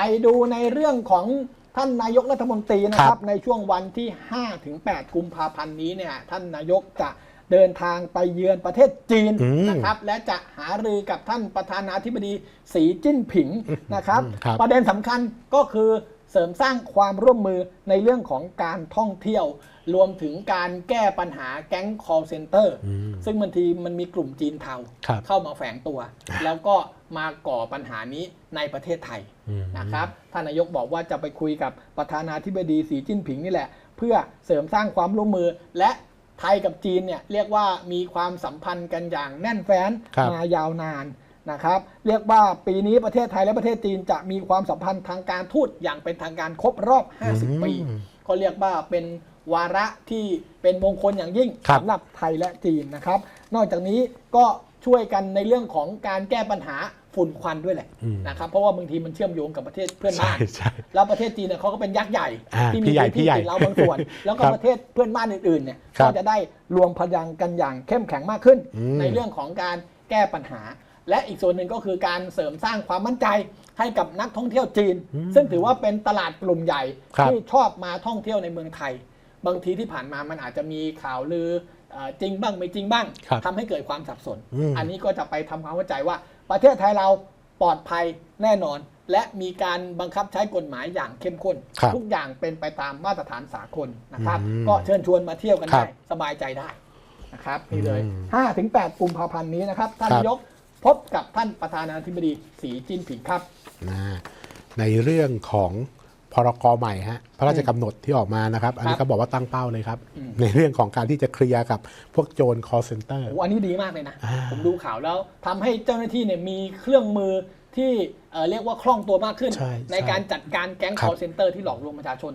ไปดูในเรื่องของท่านนายกรัฐมนตรีนะครับ ในช่วงวันที่5ถึง8กุมภาพันธ์นี้เนี่ยท่านนายกจะเดินทางไปเยือนประเทศจีนอืมนะครับ และจะหารือกับท่านประธานาธิบดีสีจิ้นผิงนะครับครับประเด็นสำคัญก็คือ เสริมสร้างความร่วมมือในเรื่องของการท่องเที่ยว รวมถึงการแก้ปัญหาแก๊ง call center อืมซึ่งบางทีมันมีกลุ่มจีนเทาครับเข้ามาแฝงตัว แล้วก็มาก่อปัญหานี้ในประเทศไทยอืมนะครับท่านนายกบอกว่าจะไปคุยกับประธานาธิบดีสีจิ้นผิงนี่แหละ เพื่อเสริมสร้างความร่วมมือและไทยกับจีนเนี่ยเรียกว่ามีความสัมพันธ์กันอย่างแน่นแฟ้นครับมายาวนาน นะครับ เรียกว่าปีนี้ประเทศไทยและประเทศจีนจะมีความสัมพันธ์ทางการทูตอย่างเป็นทางการครบรอบ 50 ปีอืมก็เรียกว่าเป็นวาระที่เป็นมงคลอย่างยิ่งครับสำหรับไทยและจีนนะครับ นอกจากนี้ก็ช่วยกันในเรื่องของการแก้ปัญหาฝุ่นควันด้วยแหละอืมนะครับเพราะว่าบางทีมันเชื่อมโยงกับประเทศเพื่อนใช่บ้านใช่แล้วประเทศจีนเนี่ยเขาก็เป็นยักษ์ใหญ่อ่าที่พี่มีใหญ่พื้นพี่ที่ใหญ่ติดเราบางส่วน แล้วก็ครับประเทศเพื่อนบ้านอื่นๆเนี่ยครับก็จะได้รวมพลังกันอย่างเข้มแข็งมากขึ้นอืมในเรื่องของการแก้ปัญหา และอีกส่วนหนึ่งก็คือการเสริมสร้างความมั่นใจให้กับนักท่องเที่ยวจีน ซึ่งถือว่าเป็นตลาดกลุ่มใหญ่ครับที่ชอบมาท่องเที่ยวในเมืองไทย บางทีที่ผ่านมามันอาจจะมีข่าวลือเอ่อจริงบ้างไม่จริงบ้างครับทำให้เกิดความสับสนอืมอันนี้ก็จะไปทำความเข้าใจว่า ประเทศไทยเราปลอดภัยแน่นอน และมีการบังคับใช้กฎหมายอย่างเข้มข้นครับทุกอย่างเป็นไปตามมาตรฐานสากลนะครับอืมก็เชิญชวนมาเที่ยวกันครัได้บสบายใจได้นะครับนี่เลยอืม5ถึง8กุมภาพันธ์นี้นะครับท่านครับนายก พบกับท่านประธานาธิบดีสีจิ้นผิงครับ นะในเรื่องของพรกใหม่ฮะพระราชกำหนดที่ออกมานะครับ อันนี้ก็บอกว่าตั้งเป้าเลยครับ อืม ในเรื่องของการที่จะเคลียร์กับพวกโจร call center โอ้อันนี้ดีมากเลยนะ อ่า ผมดูข่าวแล้วทำให้เจ้าหน้าที่เนี่ยมีเครื่องมือที่เอ่อเรียกว่าคล่องตัวมากขึ้นใช่ในใช่การจัดการแก๊ง ครับ call center ที่หลอกลวงประชาชน